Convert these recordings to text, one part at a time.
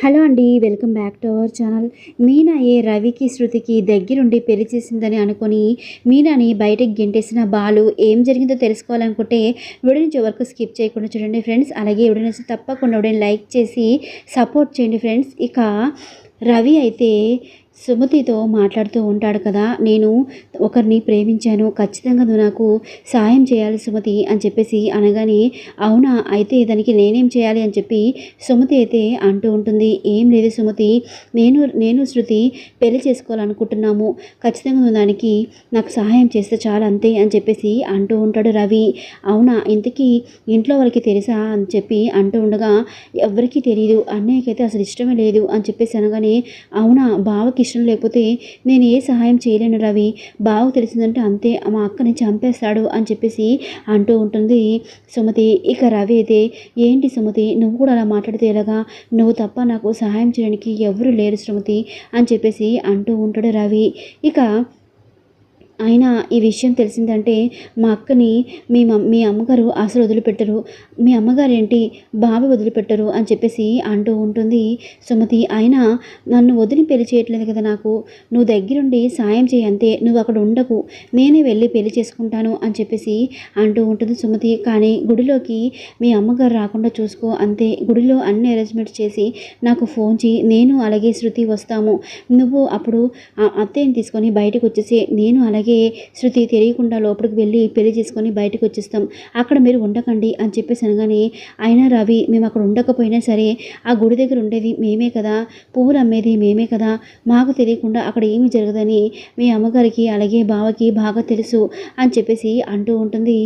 Hello అండి welcome back to our channel. Meena ఏ రవికి శృతికి దగ్గరుండి పెళ్ళి చేసిందని అనుకొని మీనాని బయటకు గెంటేసిన బాలు ఏం జరిగిందో తెలుసుకోవాలనుకుంటే వీడియో నుంచి వరకు స్కిప్ చేయకుండా చూడండి ఫ్రెండ్స్. అలాగే వీడియో నుంచి తప్పకుండా వీడియోని లైక్ చేసి సపోర్ట్ చేయండి ఫ్రెండ్స్. ఇక రవి అయితే సుమతితో మాట్లాడుతూ ఉంటాడు కదా. నేను ఒకరిని ప్రేమించాను. ఖచ్చితంగా నువ్వు నాకు సాయం చేయాలి సుమతి అని చెప్పేసి అనగానే అవునా? అయితే దానికి నేనేం చేయాలి అని చెప్పి సుమతి అయితే అంటూ ఉంటుంది. ఏం లేదు సుమతి నేను నేను శృతి పెళ్ళి చేసుకోవాలనుకుంటున్నాము. ఖచ్చితంగా నువ్వు దానికి నాకు సహాయం చేస్తే చాలు అంతే అని చెప్పేసి అంటూ ఉంటాడు రవి. అవునా? ఇంతకీ ఇంట్లో వాళ్ళకి తెలుసా అని చెప్పి అంటూ ఉండగా ఎవరికీ తెలియదు అన్నయ్యకైతే అసలు ఇష్టమే లేదు అని చెప్పేసి అనగానే అవునా? బావకి ఇష్టం లేకపోతే నేను ఏ సహాయం చేయలేను రవి. బావకు తెలిసిందంటే అంతే మా అక్కని చంపేస్తాడు అని చెప్పేసి అంటూ ఉంటుంది సుమతి. ఇక రవి అయితే ఏంటి సుమతి నువ్వు కూడా అలా మాట్లాడితే ఎలాగా? నువ్వు తప్ప నాకు సహాయం చేయడానికి ఎవరు లేరు సుమతి అని చెప్పేసి అంటూ ఉంటాడు రవి. ఇక అయినా ఈ విషయం తెలిసిందంటే మా అక్కని మీ మీ అమ్మగారు అసలు వదిలిపెట్టరు. మీ అమ్మగారు ఏంటి బావి వదిలిపెట్టరు అని చెప్పేసి అంటూ ఉంటుంది సుమతి. అయినా నన్ను వదిలి పెళ్ళి చేయట్లేదు కదా నాకు. నువ్వు దగ్గరుండి సాయం చేయంతే నువ్వు అక్కడ ఉండకు. నేనే వెళ్ళి పెళ్ళి చేసుకుంటాను అని చెప్పేసి అంటూ ఉంటుంది సుమతి. కానీ గుడిలోకి మీ అమ్మగారు రాకుండా చూసుకో అంతే. గుడిలో అన్ని అరేంజ్మెంట్స్ చేసి నాకు ఫోన్ చేయి నేను అలాగే శృతి వస్తాము. నువ్వు అప్పుడు ఆ అత్తయ్యని తీసుకొని బయటకు వచ్చేసి నేను అలాగే శృతి తెలియకుండా లోపలికి వెళ్ళి పెళ్ళి చేసుకొని బయటకు వచ్చేస్తాం. అక్కడ మీరు ఉండకండి అని చెప్పేసి అనగానే అయినా రవి మేము అక్కడ ఉండకపోయినా సరే ఆ గుడి దగ్గర ఉండేది మేమే కదా. పువ్వులు అమ్మేది మేమే కదా. మాకు తెలియకుండా అక్కడ ఏమి జరగదని మీ అమ్మగారికి అలాగే బావకి బాగా తెలుసు అని చెప్పేసి అంటూ ఉంటుంది.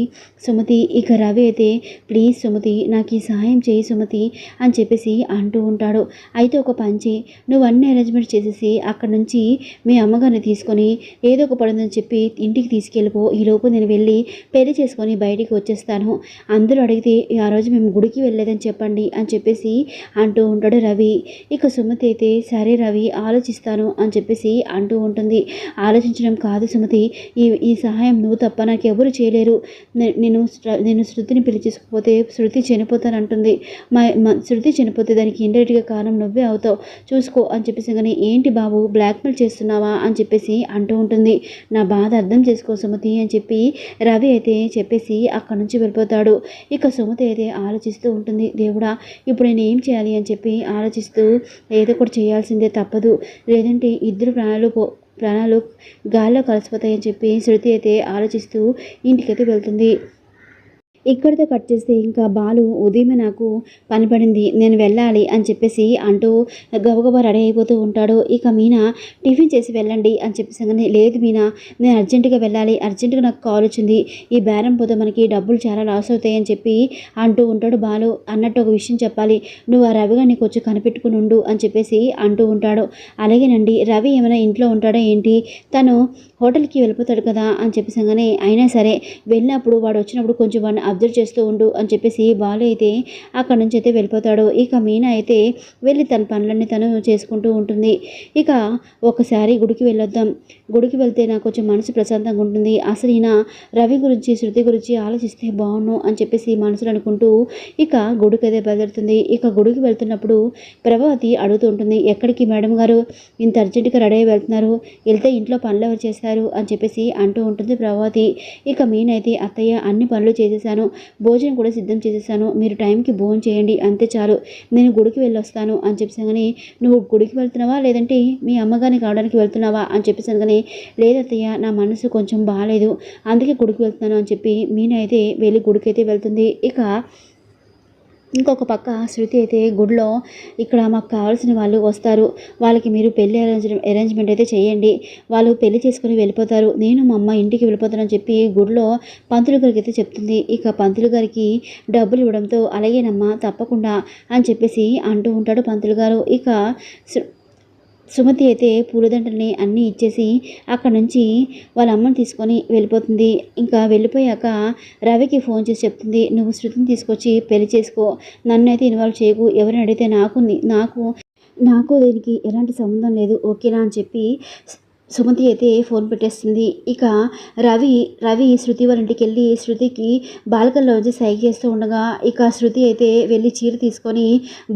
సుమతి ఇక రవి అయితే ప్లీజ్ సుమతి నాకు ఈ సహాయం చేయి సుమతి అని చెప్పేసి అంటూ ఉంటాడు. అయితే ఒక పంచి నువ్వు అన్ని అరేంజ్మెంట్స్ చేసేసి అక్కడ నుంచి మీ అమ్మగారిని తీసుకొని ఏదో ఒక పడుందని చెప్పి ఇంటికి తీసుకెళ్ళిపో. ఈలోపు నేను వెళ్ళి పెళ్ళి చేసుకొని బయటికి వచ్చేస్తాను. అందరూ అడిగితే ఆ రోజు మేము గుడికి వెళ్ళలేదని చెప్పండి అని చెప్పేసి అంటూ ఉంటాడు రవి. ఇక సుమతి అయితే సరే రవి ఆలోచిస్తాను అని చెప్పేసి అంటూ ఉంటుంది. ఆలోచించడం కాదు సుమతి ఈ ఈ సహాయం నువ్వు తప్ప నాకు ఎవరు చేయలేరు నేను నేను శృతిని పెళ్ళి శృతి చనిపోతానంటుంది. మా శృతి చనిపోతే దానికి ఇండైరెక్ట్గా కారణం నువ్వే అవుతావు. చూసుకో అని చెప్పేసి కానీ ఏంటి బాబు బ్లాక్మెయిల్ చేస్తున్నావా అని చెప్పేసి అంటూ ఉంటుంది. నా బా బాధ అర్థం చేసుకో సుమతి అని చెప్పి రవి అయితే చెప్పేసి అక్కడి నుంచి వెళ్ళిపోతాడు. ఇక సుమతి అయితే ఆలోచిస్తూ ఉంటుంది దేవుడా ఇప్పుడు నేను ఏం చేయాలి? అని చెప్పి ఆలోచిస్తూ ఏదో ఒకటి చేయాల్సిందే తప్పదు. లేదంటే ఇద్దరు ప్రాణాలు పో ప్రాణాలు గాల్లో కలిసిపోతాయని చెప్పి శృతి అయితే ఆలోచిస్తూ ఇంటికైతే వెళ్తుంది. ఇక్కడితో కట్ చేస్తే ఇంకా బాలు ఉదయమే నాకు పని పడింది నేను వెళ్ళాలి అని చెప్పేసి అంటూ గబగబా రెడీ అయిపోతూ ఉంటాడు. ఇక మీనా టిఫిన్ చేసి వెళ్ళండి అని చెప్పేసి కానీ లేదు మీనా నేను అర్జెంటుగా వెళ్ళాలి అర్జెంటుగా నాకు కాల్ వచ్చింది ఈ బేరం పోతే మనకి డబ్బులు చాలా లాస్ అవుతాయి అని చెప్పి అంటూ ఉంటాడు బాలు. అన్నట్టు ఒక విషయం చెప్పాలి నువ్వు ఆ రవిగా నీకు వచ్చి కనిపెట్టుకుని ఉండు అని చెప్పేసి అంటూ ఉంటాడు. అలాగేనండి రవి ఏమైనా ఇంట్లో ఉంటాడో ఏంటి? తను హోటల్కి వెళ్ళిపోతాడు కదా అని చెప్పేసి కానీ అయినా సరే వెళ్ళినప్పుడు వాడు వచ్చినప్పుడు కొంచెం వాడిని అబ్జర్వ్ చేస్తూ ఉండు అని చెప్పేసి బాలు అయితే అక్కడ నుంచి అయితే వెళ్ళిపోతాడు. ఇక మీనా అయితే వెళ్ళి తన పనులన్నీ తను చేసుకుంటూ ఉంటుంది. ఇక ఒకసారి గుడికి వెళ్ళొద్దాం. గుడికి వెళ్తే నాకు కొంచెం మనసు ప్రశాంతంగా ఉంటుంది. అసలు ఈయన రవి గురించి శృతి గురించి ఆలోచిస్తే బాగుండు అని చెప్పేసి మనసులో అనుకుంటూ ఇక గుడికి అయితే బయలుదేరుతుంది. ఇక గుడికి వెళ్తున్నప్పుడు ప్రభావతి అడుగుతూ ఉంటుంది ఎక్కడికి మేడం గారు? ఇంత అర్జెంటుగా రెడీ అయి వెళ్తున్నారు. వెళ్తే ఇంట్లో పనులు ఎవరు చేశారు అని చెప్పేసి అంటూ ఉంటుంది ప్రభావతి. ఇక మీనైతే అత్తయ్య అన్ని పనులు చేసేసాను. భోజనం కూడా సిద్ధం చేసేసాను మీరు టైంకి భోజనం చేయండి. అంతే చాలు. నేను గుడికి వెళ్ళొస్తాను అని చెప్పేసి కానీ నువ్వు గుడికి వెళ్తున్నావా? లేదంటే మీ అమ్మగారిని కావడానికి వెళ్తున్నావా? అని చెప్పేసి కానీ లేదత్తయ్య నా మనసు కొంచెం బాగాలేదు అందుకే గుడికి వెళ్తున్నాను అని చెప్పి మీనైతే అయితే వెళ్ళి గుడికి అయితే వెళ్తుంది. ఇక ఇంకొక పక్క శృతి అయితే గుడిలో ఇక్కడ మాకు కావాల్సిన వాళ్ళు వస్తారు. వాళ్ళకి మీరు పెళ్ళి అరేంజ్ అరేంజ్మెంట్ అయితే చేయండి. వాళ్ళు పెళ్ళి చేసుకుని వెళ్ళిపోతారు. నేను మా అమ్మ ఇంటికి వెళ్ళిపోతానని చెప్పి గుడిలో పంతులు గారికి అయితే చెప్తుంది. ఇక పంతులు గారికి డబ్బులు ఇవ్వడంతో అలాగేనమ్మా తప్పకుండా అని చెప్పేసి అంటూ ఉంటాడు పంతులు గారు. ఇక సుమతి అయితే పూలదండల్ని అన్నీ ఇచ్చేసి అక్కడ నుంచి వాళ్ళ అమ్మని తీసుకొని వెళ్ళిపోతుంది. ఇంకా వెళ్ళిపోయాక రవికి ఫోన్ చేసి చెప్తుంది నువ్వు శృతిని తీసుకొచ్చి పెళ్ళి చేసుకో. నన్ను అయితే ఇన్వాల్వ్ చేయకు. ఎవరిని అడిగితే నాకు నాకు నాకు దీనికి ఎలాంటి సంబంధం లేదు. ఓకేనా? అని చెప్పి సుమతి అయితే ఫోన్ పెట్టేస్తుంది. ఇక రవి రవి శృతి వాళ్ళ ఇంటికి వెళ్ళి శృతికి బాల్కన్లోంచి సైకి చేస్తూ ఉండగా ఇక శృతి అయితే వెళ్ళి చీర తీసుకొని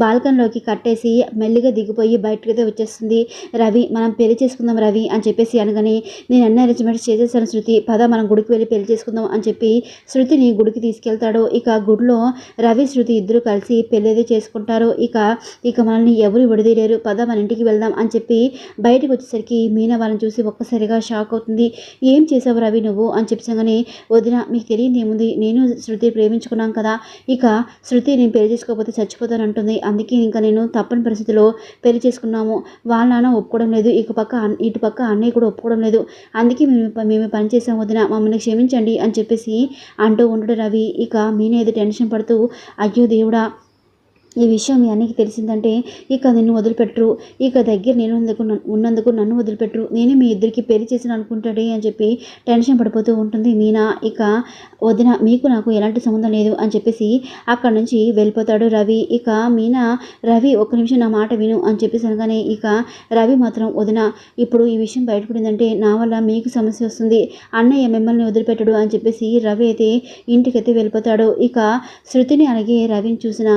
బాల్కన్లోకి కట్టేసి మెల్లిగా దిగిపోయి బయటకు అయితే వచ్చేస్తుంది. రవి మనం పెళ్ళి చేసుకుందాం రవి అని చెప్పేసి అనగానే నేను అన్ని అరేంజ్మెంట్స్ చేసేసాను శృతి. పద మనం గుడికి వెళ్ళి పెళ్ళి చేసుకుందాం అని చెప్పి శృతిని గుడికి తీసుకెళ్తాడు. ఇక గుడిలో రవి శృతి ఇద్దరు కలిసి పెళ్ళి అయితే చేసుకుంటారు. ఇక ఇక మనల్ని ఎవరు విడదీయలేరు. పద మన ఇంటికి వెళ్దాం అని చెప్పి బయటకు వచ్చేసరికి మీనా వాళ్ళని చూసి ఒక్కసారిగా షాక్ అవుతుంది. ఏం చేసావు రవి నువ్వు? అని చెప్పగానే వదిన మీకు తెలియదు ఏముంది? నేను శృతి ప్రేమించుకున్నాం కదా. ఇక శృతి నేను పెళ్ళి చేసుకోకపోతే చచ్చిపోతాను అంటుంది. అందుకే ఇంకా నేను తప్పని పరిస్థితిలో పెళ్ళి చేసుకున్నాము. వాళ్ళ నాన్న ఒప్పుకోవడం లేదు. ఇక పక్క ఇటు పక్క అన్నయ్య కూడా ఒప్పుకోవడం లేదు. అందుకే మేము మేము పని చేసాం వదిన. మమ్మల్ని క్షమించండి అని చెప్పేసి అంటూ ఉండడు రవి. ఇక మీనే ఏదో టెన్షన్ పడుతూ అయ్యో దేవుడా ఈ విషయం మీ అన్నకి తెలిసిందంటే ఇక నిన్ను వదిలిపెట్టరు. ఇక దగ్గర నేను ఉన్నందుకు నన్ను వదిలిపెట్టరు. నేనే మీ ఇద్దరికి పెళ్ళి చేసిన అనుకుంటాడే అని చెప్పి టెన్షన్ పడిపోతూ ఉంటుంది మీనా. ఇక వదిన మీకు నాకు ఎలాంటి సంబంధం లేదు అని చెప్పేసి అక్కడ నుంచి వెళ్ళిపోతాడు రవి. ఇక మీనా రవి ఒక నిమిషం నా మాట విను అని చెప్పేసి అనగానే ఇక రవి మాత్రం వదిన ఇప్పుడు ఈ విషయం బయటపడిందంటే నా వల్ల మీకు సమస్య వస్తుంది. అన్నయ్య మిమ్మల్ని వదిలిపెట్టడు అని చెప్పేసి రవి అయితే ఇంటికైతే వెళ్ళిపోతాడు. ఇక శృతిని అలాగే రవిని చూసిన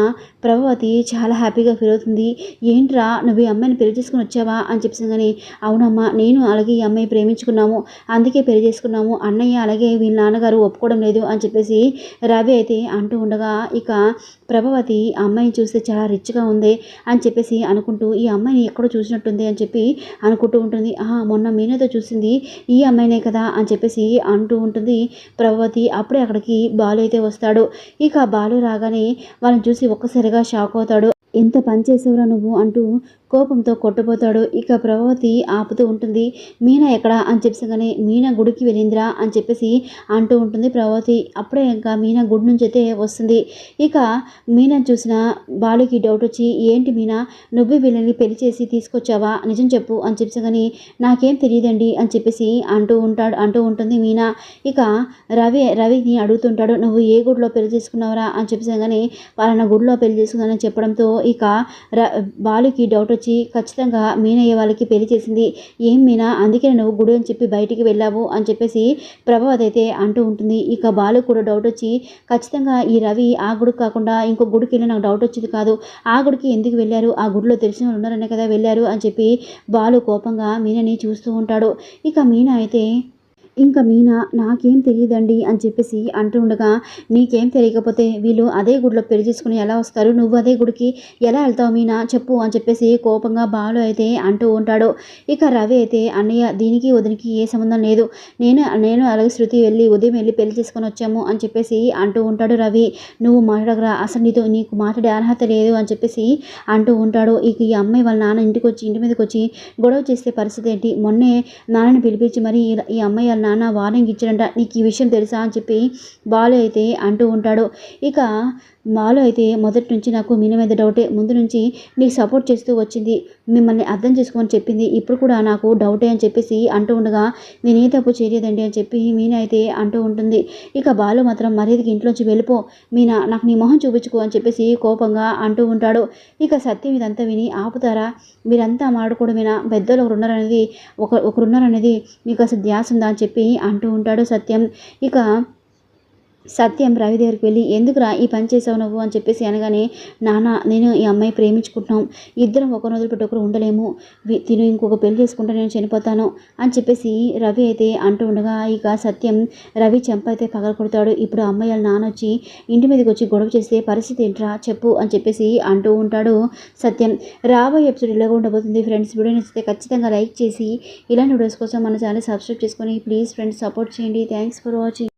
ప్రభావతి చాలా హ్యాపీగా ఫీల్ అవుతుంది. ఏంట్రా నువ్వు ఈ అమ్మాయిని పెళ్ళి చేసుకుని వచ్చావా? అని చెప్పేసి అవునమ్మా నేను అలాగే ఈ అమ్మాయి ప్రేమించుకున్నాము. అందుకే పెళ్ళి చేసుకున్నాము. అన్నయ్య అలాగే వీళ్ళ నాన్నగారు ఒప్పుకోవడం లేదు. అని చెప్పేసి రవి అయితే అంటూ ఉండగా ఇక ప్రభావతి ఆ అమ్మాయిని చూస్తే చాలా రిచ్గా ఉంది అని చెప్పేసి అనుకుంటూ ఈ అమ్మాయిని ఎక్కడో చూసినట్టుంది? అని చెప్పి అనుకుంటూ ఉంటుంది. ఆహా మొన్న మీనతో చూసింది ఈ అమ్మాయినే కదా? అని చెప్పేసి అంటూ ఉంటుంది ప్రభావతి. అప్పుడే అక్కడికి బాలు అయితే వస్తాడు. ఇక బాలు రాగానే వాళ్ళని చూసి ఒక్కసారిగా షాక్ అవుతాడు. ఎంత పని చేసావురా నువ్వు అంటూ కోపంతో కొట్టబోతాడు. ఇక ప్రభావతి ఆపుతూ ఉంటుంది మీనా ఎక్కడ? అని చెప్పగానే మీనా గుడికి వెళ్ళిందిరా అని చెప్పేసి అంటూ ఉంటుంది ప్రభావతి. అప్పుడే ఇంకా మీనా గుడి నుంచి అయితే వస్తుంది. ఇక మీనా చూసిన బాలుకి డౌట్ వచ్చి ఏంటి మీనా? నువ్వు వీళ్ళని పెళ్ళి చేసి తీసుకొచ్చావా? నిజం చెప్పు అని చెప్పగానే నాకేం తెలియదండి అని చెప్పేసి అంటూ ఉంటాడు అంటూ ఉంటుంది మీనా. ఇక రవి రవిని అడుగుతుంటాడు నువ్వు ఏ గుడిలో పెళ్ళి చేసుకున్నావురా? అని చెప్పగానే వాళ్ళ గుడిలో పెళ్ళి చేసుకున్నానని చెప్పడంతో ఇక ర బాలుకి డౌట్ వచ్చి ఖచ్చితంగా మీనయ్య వాళ్ళకి పెళ్ళి చేసింది. ఏం మీనా? అందుకే నువ్వు గుడి అని చెప్పి బయటికి వెళ్ళావు అని చెప్పేసి ప్రభావతి అయితే అంటూ ఉంటుంది. ఇక బాలు కూడా డౌట్ వచ్చి ఖచ్చితంగా ఈ రవి ఆ గుడికి కాకుండా ఇంకో గుడికి వెళ్ళి నాకు డౌట్ వచ్చింది కాదు. ఆ గుడికి ఎందుకు వెళ్ళారు? ఆ గుడిలో తెలిసిన వాళ్ళు ఉన్నారనే కదా వెళ్ళారు అని చెప్పి బాలు కోపంగా మీనని చూస్తూ ఉంటాడు. ఇక మీనా అయితే ఇంకా మీనా నాకేం తెలియదండి అని చెప్పేసి అంటూ ఉండగా నీకేం తెలియకపోతే వీళ్ళు అదే గుడిలో పెళ్ళి చేసుకుని ఎలా వస్తారు? నువ్వు అదే గుడికి ఎలా వెళ్తావు మీనా? చెప్పు అని చెప్పేసి కోపంగా బాలు అయితే అంటూ ఉంటాడు. ఇక రవి అయితే అన్నయ్య దీనికి వదినికి ఏ సంబంధం లేదు. నేను నేను అలాగే శృతి వెళ్ళి ఉదయం వెళ్ళి పెళ్ళి చేసుకొని వచ్చాము అని చెప్పేసి అంటూ ఉంటాడు రవి. నువ్వు మాట్లాడగరా అసలు నీతో నీకు మాట్లాడే అర్హత లేదు అని చెప్పేసి అంటూ ఉంటాడు. ఇక ఈ అమ్మాయి వాళ్ళ నాన్న ఇంటికి వచ్చి ఇంటి మీదకి వచ్చి గొడవ చేసే పరిస్థితి ఏంటి? మొన్నే నాన్నని పిలిపించి మరి ఈ- అమ్మాయి వాళ్ళ నాన్న వార్నింగ్ ఇచ్చాడంట నీకు ఈ విషయం తెలుసా? అని చెప్పి బాలు అయితే అంటూ ఉంటాడు. ఇక బాలు అయితే మొదటి నుంచి నాకు మీన మీద డౌటే ముందు నుంచి నీకు సపోర్ట్ చేస్తూ వచ్చింది మిమ్మల్ని అర్థం చేసుకోమని చెప్పింది. ఇప్పుడు కూడా నాకు డౌటే అని చెప్పేసి అంటూ ఉండగా నేను ఏ తప్పు చేయలేదండి అని చెప్పి మీన అయితే అంటూ ఉంటుంది. ఇక బాలు మాత్రం మర్యాదకి ఇంట్లోంచి వెళ్ళిపో మీన నాకు నీ మొహం చూపించుకో అని చెప్పేసి కోపంగా అంటూ ఉంటాడు. ఇక సత్యం ఇదంతా విని ఆపుతారా? మీరంతా మాడుకోవడమేనా పెద్దలు ఒకరున్నారనేది ఒక ఒకరున్నారనేది మీకు అసలు ధ్యాస ఉందా అని చెప్పి అంటూ ఉంటాడు సత్యం. ఇక సత్యం రవి దగ్గరికి వెళ్ళి ఎందుకురా ఈ పని చేసావు నువ్వు? అని చెప్పేసి అనగానే నాన్న నేను ఈ అమ్మాయి ప్రేమించుకుంటున్నాం. ఇద్దరం ఒకరిని వదిలిపెట్టి ఒకరు ఉండలేము. తిను ఇంకొక పెళ్ళి చేసుకుంటే నేను చనిపోతాను. అని చెప్పేసి రవి అయితే అంటూ ఉండగా ఇక సత్యం రవి చెంప అయితే పగల కొడతాడు. ఇప్పుడు అమ్మాయి వాళ్ళ నాన్న వచ్చి ఇంటి మీదకి వచ్చి గొడవ చేస్తే పరిస్థితి ఏంట్రా? చెప్పు. అని చెప్పేసి అంటూ ఉంటాడు సత్యం. రాబోయే ఎపిసోడ్ ఇలాగ ఉండబోతుంది. ఫ్రెండ్స్ వీడియో నచ్చితే ఖచ్చితంగా లైక్ చేసి ఇలాంటి వీడియోస్ కోసం మన ఛానల్ సబ్స్క్రైబ్ చేసుకొని ప్లీజ్ ఫ్రెండ్స్ సపోర్ట్ చేయండి. Thanks for watching.